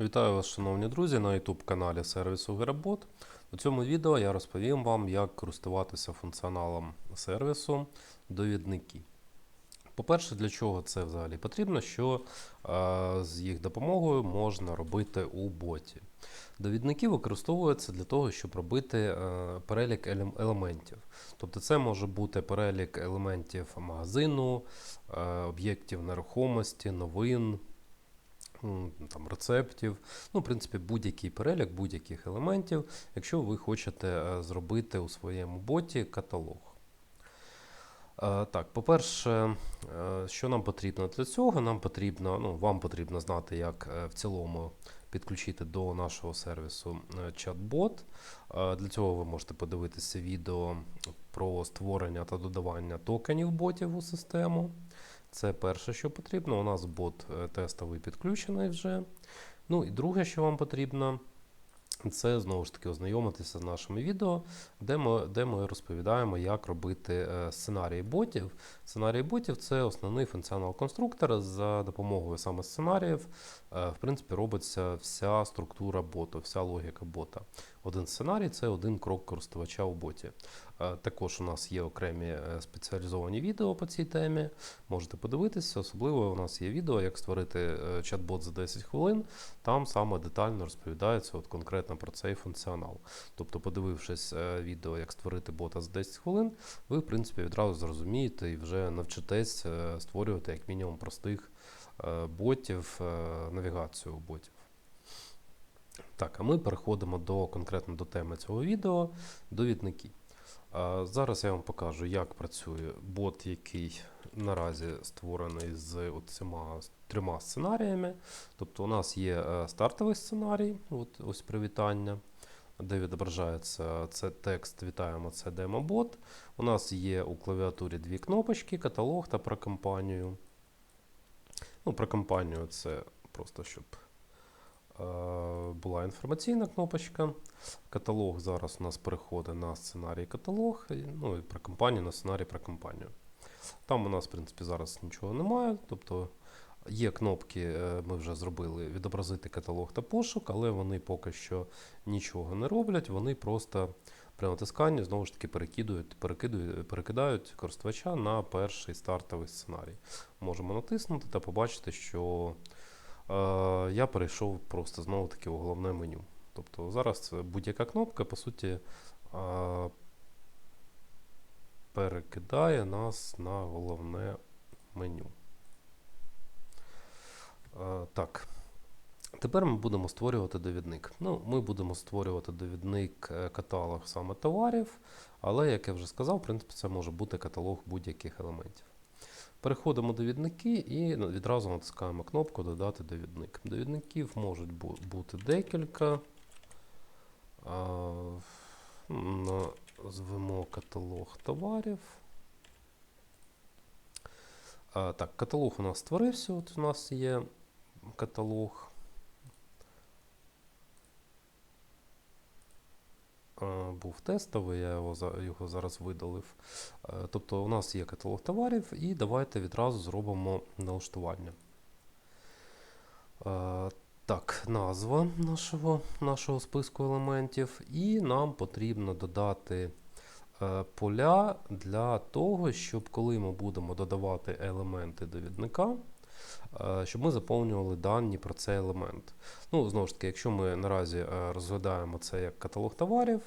Вітаю вас, шановні друзі, на YouTube каналі сервісу Геработ. У цьому відео я розповім вам, як користуватися функціоналом сервісу довідники. По-перше, для чого це взагалі потрібно, що е, з їх допомогою можна робити у боті. Довідники використовуються для того, щоб робити е, перелік елементів. Тобто це може бути перелік елементів магазину, е, об'єктів нерухомості, новин, там, рецептів, ну, в принципі, будь-який перелік будь-яких елементів, якщо ви хочете е, зробити у своєму боті каталог. Е, Так, по-перше, е, що нам потрібно для цього? Нам потрібно, ну, вам потрібно знати, як в цілому підключити до нашого сервісу чат-бот. Для цього ви можете подивитися відео про створення та додавання токенів ботів у систему. Це перше, що потрібно. У нас бот е, тестовий підключений вже. Ну і друге, що вам потрібно, це знову ж таки ознайомитися з нашими відео, де ми, де ми розповідаємо, як робити е, сценарії ботів. Сценарії ботів це основний функціонал конструктора. За допомогою саме сценаріїв, е, в принципі, робиться вся структура боту, вся логіка бота. Один сценарій це один крок користувача у боті. Е, Також у нас є окремі е, спеціалізовані відео по цій темі. Можете подивитися. Особливо у нас є відео, як створити е, чат-бот за 10 хвилин. Там саме детально розповідається от конкретно про цей функціонал. Тобто, подивившись відео, як створити бота за 10 хвилин, ви, в принципі, відразу зрозумієте і вже навчитесь створювати як мінімум простих ботів, навігацію ботів. Так, а ми переходимо до конкретно до теми цього відео довідники. Зараз я вам покажу, як працює бот, який наразі створений з цими трьома сценаріями. Тобто у нас є е, стартовий сценарій, от ось привітання, де відображається це текст Вітаємо, це демобот. У нас є у клавіатурі дві кнопочки, каталог та про компанію. Ну, про компанію це просто щоб була інформаційна кнопочка. Каталог зараз у нас переходить на сценарій каталог, ну і про компанію на сценарій про компанію. Там у нас, в принципі, зараз нічого немає. Тобто є кнопки, е, ми вже зробили відобразити каталог та пошук, але вони поки що нічого не роблять. Вони просто при натисканні знову ж таки перекидують, перекидують, перекидають користувача на перший стартовий сценарій. Можемо натиснути та побачити, що е, я перейшов просто знову таки у головне меню. Тобто зараз будь-яка кнопка, по суті, е, перекидає нас на головне меню. Е, Так. Тепер ми будемо створювати довідник. Ну, ми будемо створювати довідник е, каталог саме товарів, але, як я вже сказав, в принципі, це може бути каталог будь-яких елементів. Переходимо довідники і відразу натискаємо кнопку Додати довідник. Довідників можуть бу- бути декілька. А, Назвемо каталог товарів. Так, каталог у нас створився. От у нас є каталог. Був тестовий, я його, його зараз видалив. Е, Тобто у нас є каталог товарів, і давайте відразу зробимо налаштування. Е, Так, назва нашого, нашого списку елементів, і нам потрібно додати е, поля для того, щоб коли ми будемо додавати елементи довідника, е, щоб ми заповнювали дані про цей елемент. Ну, знову ж таки, якщо ми наразі е, розглядаємо це як каталог товарів,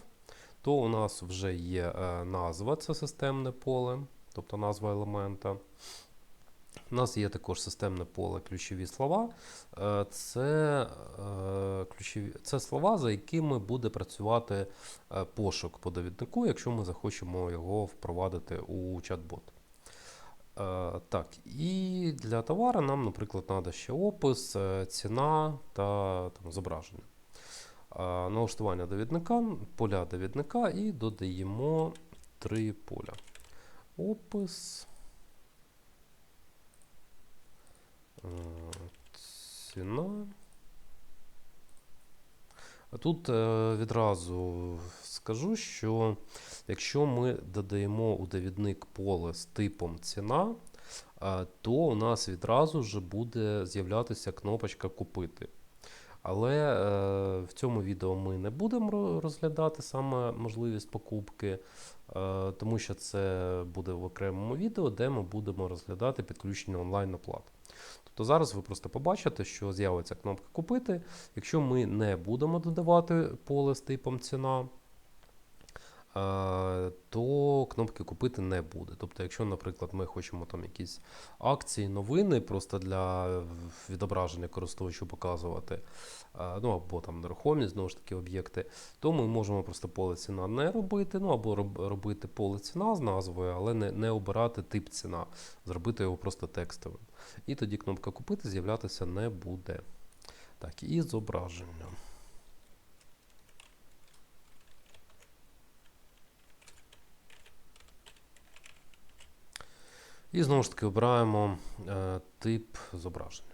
то у нас вже є е, назва, це системне поле, тобто назва елемента. У нас є також системне поле ключові слова. Е, Це, е, ключові, це слова, за якими буде працювати е, пошук по довіднику, якщо ми захочемо його впровадити у чат-бот. Е, Так, і для товару нам, наприклад, треба ще опис, е, ціна та там, зображення. Е, Налаштування довідника, поля довідника і додаємо три поля. Опис. Ціна. Тут е, відразу скажу, що якщо ми додаємо у довідник поле з типом ціна, е, то у нас відразу ж буде з'являтися кнопочка Купити. Але е, в цьому відео ми не будемо розглядати саме можливість покупки, тому що це буде в окремому відео, де ми будемо розглядати підключення онлайн оплат. Тобто зараз ви просто побачите, що з'явиться кнопка Купити. Якщо ми не будемо додавати поле з типом ціна, е, то кнопки купити не буде. Тобто, якщо, наприклад, ми хочемо там якісь акції, новини просто для відображення користувачу показувати, е, ну або там нерухомість, знову ж таки, об'єкти, то ми можемо просто поле ціна не робити, ну або робити поле ціна з назвою, але не, не обирати тип ціна, зробити його просто текстовим. І тоді кнопка купити з'являтися не буде. Так, і зображення. І знову ж таки обираємо е, тип зображення.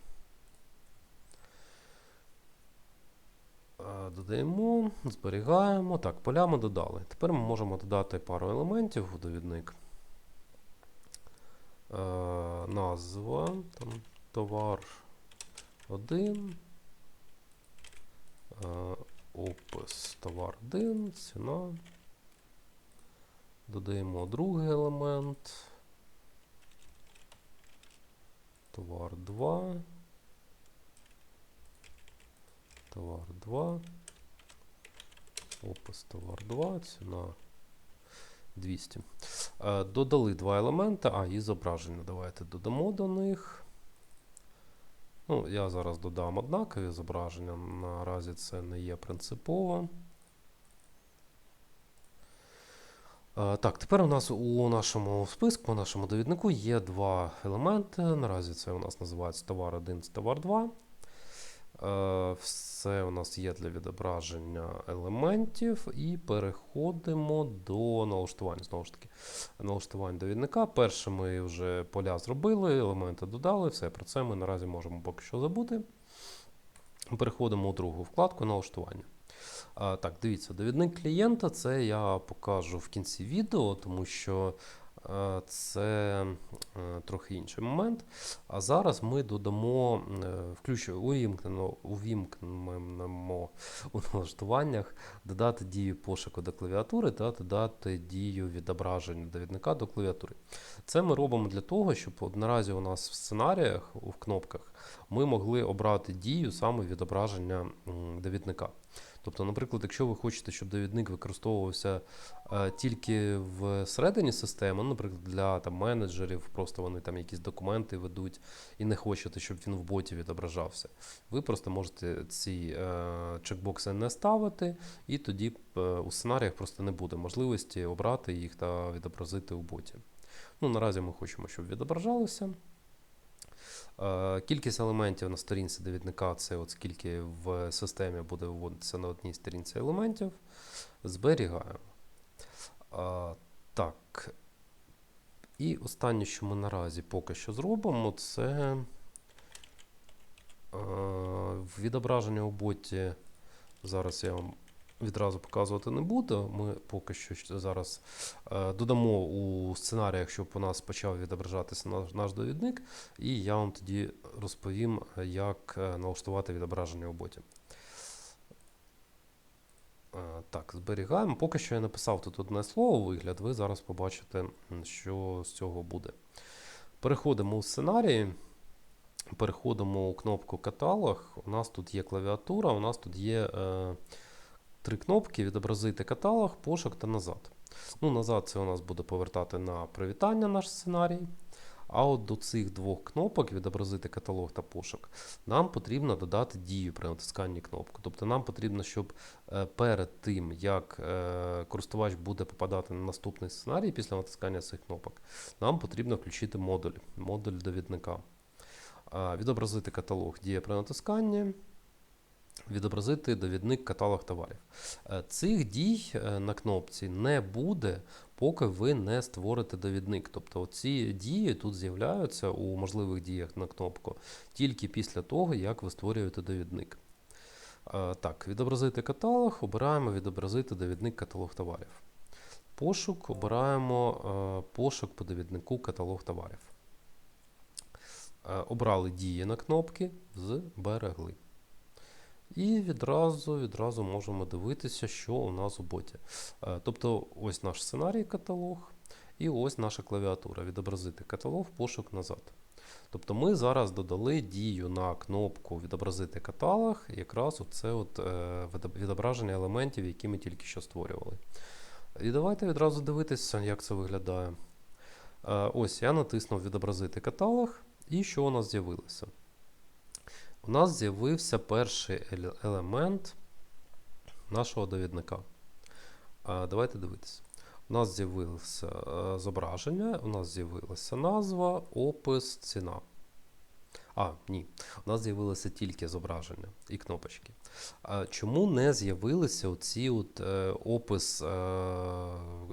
Е, Додаємо, зберігаємо. Так, поля ми додали. Тепер ми можемо додати пару елементів у довідник. Е, назва, там, товар 1. Е, опис товар 1, ціна. Додаємо другий елемент. Товар 2. Товар 2. Опис товар 2. Ціна 200. Е, Додали два елементи. А, і зображення. Давайте додамо до них. Ну, я зараз додам однакові зображення. Наразі це не є принципово. Е, Так, тепер у нас у нашому списку, у нашому довіднику є два елементи. Наразі це у нас називається товар 1 та товар 2. Е, Все у нас є для відображення елементів. І переходимо до налаштування. Знову ж таки, налаштування довідника. Перше ми вже поля зробили, елементи додали. Все, про це ми наразі можемо поки що забути. Переходимо у другу вкладку налаштування. Так, дивіться, довідник клієнта це я покажу в кінці відео, тому що е, це е, трохи інший момент. А зараз ми додамо, е, включу, увімкнемо, увімкнемо у налаштуваннях додати дію пошуку до клавіатури та додати дію відображення довідника до клавіатури. Це ми робимо для того, щоб наразі у нас в сценаріях, в кнопках, ми могли обрати дію саме відображення довідника. Тобто, наприклад, якщо ви хочете, щоб довідник використовувався е, тільки всередині системи, ну, наприклад, для там, менеджерів, просто вони там якісь документи ведуть і не хочете, щоб він в боті відображався, ви просто можете ці е, чекбокси не ставити, і тоді е, у сценаріях просто не буде можливості обрати їх та відобразити у боті. Ну, наразі ми хочемо, щоб відображалося. Е, Кількість елементів на сторінці довідника це от скільки в системі буде виводитися на одній сторінці елементів. Зберігаємо. Е, Так. І останнє, що ми наразі поки що зробимо, це е, відображення у боті. Зараз я вам відразу показувати не буду. Ми поки що зараз е, додамо у сценаріях, щоб у нас почав відображатися наш, наш довідник, і я вам тоді розповім, як е, налаштувати відображення у боті. Е, Так, зберігаємо. Поки що я написав тут одне слово вигляд, ви зараз побачите, що з цього буде. Переходимо у сценарії. Переходимо у кнопку каталог. У нас тут є клавіатура, у нас тут є е, три кнопки: відобразити каталог, пошук та назад. Ну, назад це у нас буде повертати на привітання наш сценарій. А от до цих двох кнопок відобразити каталог та пошук, нам потрібно додати дію при натисканні кнопки. Тобто нам потрібно, щоб е, перед тим, як е, користувач буде попадати на наступний сценарій після натискання цих кнопок, нам потрібно включити модуль, модуль довідника. Відобразити каталог діє при натисканні. Відобразити довідник каталог товарів. Е, Цих дій е, на кнопці не буде, поки ви не створите довідник. Тобто ці дії тут з'являються у можливих діях на кнопку тільки після того, як ви створюєте довідник. Е, Так, відобразити каталог, обираємо відобразити довідник каталог товарів. Пошук обираємо пошук по довіднику каталог товарів. Обрали дії на кнопки, зберегли. І відразу, відразу можемо дивитися, що у нас у боті. Е, Тобто, ось наш сценарій каталог, і ось наша клавіатура. Відобразити каталог, пошук назад. Тобто ми зараз додали дію на кнопку Відобразити каталог, якраз от, е, відображення елементів, які ми тільки що створювали. І давайте відразу дивитися, як це виглядає. Е, Ось я натиснув Відобразити каталог, і що у нас з'явилося? У нас з'явився перший елемент нашого довідника. Давайте дивитися. У нас з'явилося е, зображення, у нас з'явилася назва, опис, ціна. А, ні. У нас з'явилося тільки зображення і кнопочки. Чому не з'явилися оці от, е, опис е,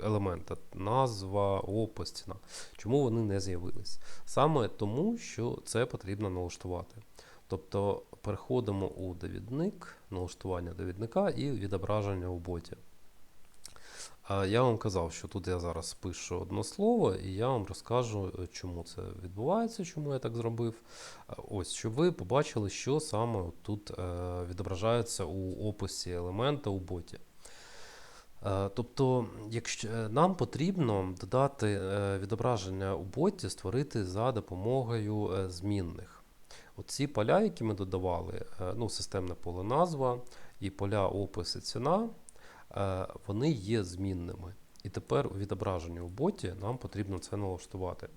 елемента? Назва, опис, ціна. Чому вони не з'явились? Саме тому, що це потрібно налаштувати. Тобто переходимо у довідник, налаштування довідника і відображення у боті. Я вам казав, що тут я зараз пишу одне слово, і я вам розкажу, е, чому це відбувається, чому я так зробив. Ось, щоб ви побачили, що саме тут е, відображається у описі елемента у боті. Е, Тобто, якщо е, нам потрібно додати е, відображення у боті, створити за допомогою е, змінних. Оці поля, які ми додавали, е, ну, системне поле назва і поля опис і ціна, е, вони є змінними. І тепер у відображенні у боті нам потрібно це налаштувати.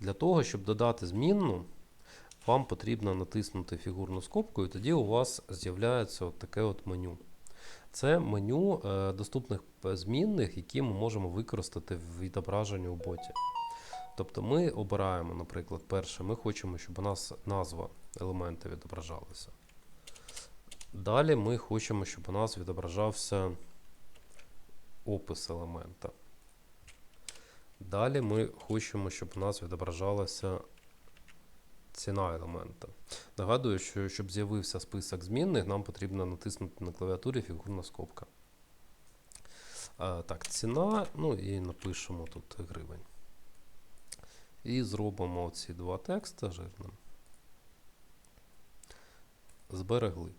Для того, щоб додати змінну, вам потрібно натиснути фігурну скобку, і тоді у вас з'являється от таке от меню. Це меню е, доступних змінних, які ми можемо використати в відображенні у боті. Тобто ми обираємо, наприклад, перше, ми хочемо, щоб у нас назва елемента відображалася. Далі ми хочемо, щоб у нас відображався опис елемента. Далі ми хочемо, щоб у нас відображалася ціна елемента. Нагадую, що щоб з'явився список змінних, нам потрібно натиснути на клавіатурі фігурна скобка. А, так, ціна, ну і напишемо тут гривень. І зробимо ці два тексти жирним. Зберегли.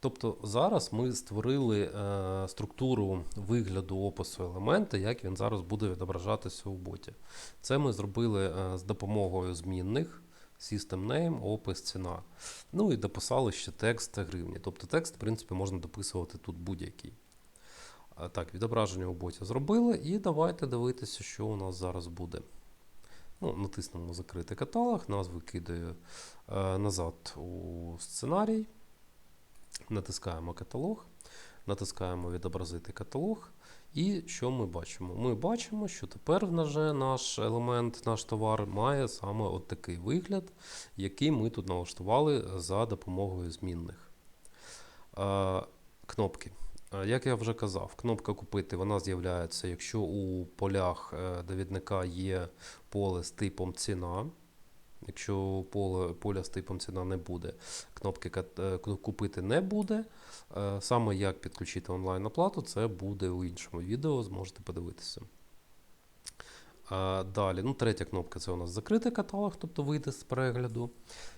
Тобто зараз ми створили е, структуру вигляду опису елемента, як він зараз буде відображатися у боті. Це ми зробили е, з допомогою змінних System Name, опис, ціна. Ну і дописали ще текст гривні. Тобто текст, в принципі, можна дописувати тут будь-який. Так, відображення у боті зробили, і давайте дивитися, що у нас зараз буде. Ну, натиснемо закрити каталог, нас викидає е, назад у сценарій. Натискаємо каталог, натискаємо відобразити каталог. І що ми бачимо? Ми бачимо, що тепер наш елемент, наш товар має саме от такий вигляд, який ми тут налаштували за допомогою змінних. Е, Кнопки. Е, Як я вже казав, кнопка купити вона з'являється, якщо у полях е, довідника є поле з типом ціна. Якщо поле, поля з типом ціна не буде, кнопки е, ку- купити не буде. Саме як підключити онлайн оплату, це буде у іншому відео, зможете подивитися. Далі, ну, третя кнопка це у нас закритий каталог, тобто вийти з перегляду.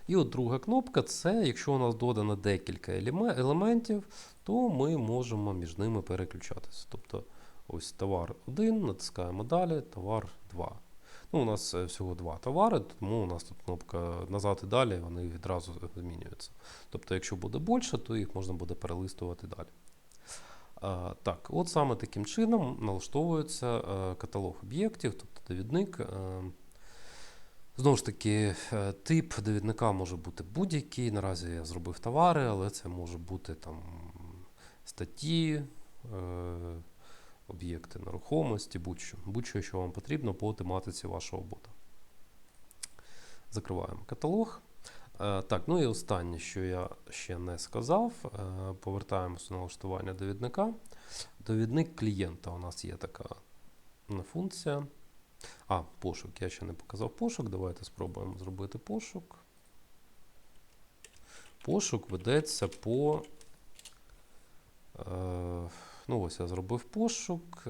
І от друга кнопка це якщо у нас додано декілька елементів, то ми можемо між ними переключатися. Тобто ось товар 1, натискаємо далі, товар 2. Ну, у нас е, всього два товари, тому у нас тут кнопка назад і далі, вони відразу змінюються. Тобто, якщо буде більше, то їх можна буде перелистувати далі. Так, от саме таким чином налаштовується е, каталог об'єктів, тобто довідник. Е, Знову ж таки, е, тип довідника може бути будь-який. Наразі я зробив товари, але це може бути там статті, об'єкти нерухомості, будь-що, будь-що, що вам потрібно по тематиці вашого бота. Закриваємо каталог. Е, Так, ну і останнє, що я ще не сказав, е, повертаємося на налаштування довідника. Довідник клієнта у нас є така функція. А, пошук. Я ще не показав пошук. Давайте спробуємо зробити пошук. Пошук ведеться по. Е, ну, ось я зробив пошук,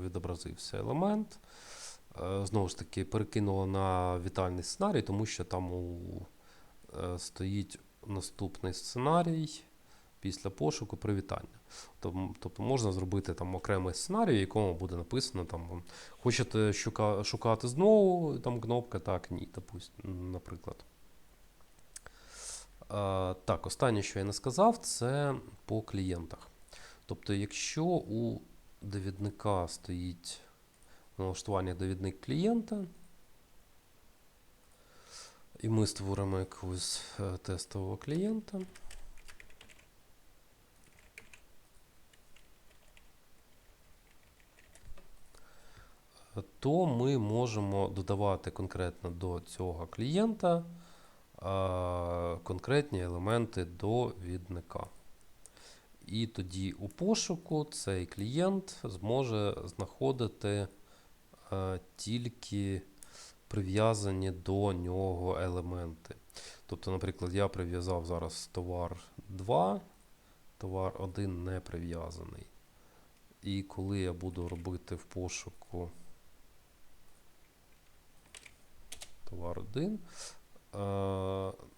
відобразився елемент. Знову ж таки, перекинуло на вітальний сценарій, тому що там у, стоїть наступний сценарій після пошуку привітання. Тобто можна зробити там окремий сценарій, в якому буде написано там хочете шука- шукати знову, там кнопка так, ні, допустим, наприклад. Е, Так, останнє, що я не сказав, це по клієнтах. Тобто, якщо у довідника стоїть в налаштуваннях довідник клієнта, і ми створимо якогось е, тестового клієнта. е, То ми можемо додавати конкретно до цього клієнта конкретні елементи довідника. І тоді у пошуку цей клієнт зможе знаходити е, тільки прив'язані до нього елементи. Тобто, наприклад, я прив'язав зараз товар 2, товар 1 не прив'язаний. І коли я буду робити в пошуку товар 1, Е,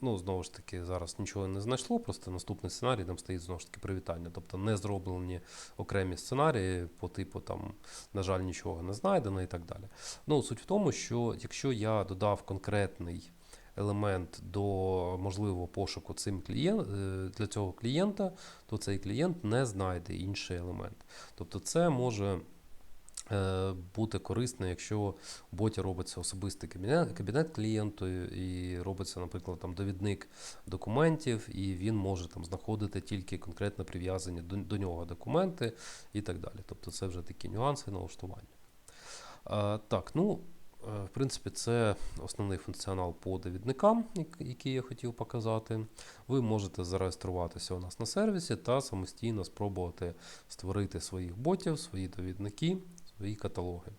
ну, знову ж таки, зараз нічого не знайшло, просто наступний сценарій там стоїть знову ж таки привітання. Тобто не зроблені окремі сценарії по типу там, на жаль, нічого не знайдено і так далі. Ну, суть в тому, що якщо я додав конкретний елемент до можливого пошуку цим клієнт, е, для цього клієнта, то цей клієнт не знайде інший елемент. Тобто це може е, бути корисно, якщо у боті робиться особистий кабінет, кабінет клієнту і робиться, наприклад, там довідник документів, і він може там знаходити тільки конкретно прив'язані до, до нього документи і так далі. Тобто це вже такі нюанси налаштування. Е, так, ну. е, В принципі, це основний функціонал по довідникам, який я хотів показати. Ви можете зареєструватися у нас на сервісі та самостійно спробувати створити своїх ботів, свої довідники, свої каталоги.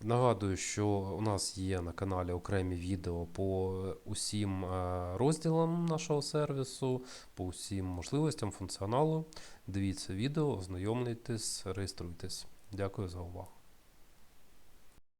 Нагадую, що у нас є на каналі окремі відео по усім е, розділам нашого сервісу, по усім можливостям функціоналу. Дивіться відео, ознайомлюйтесь, реєструйтесь. Дякую за увагу.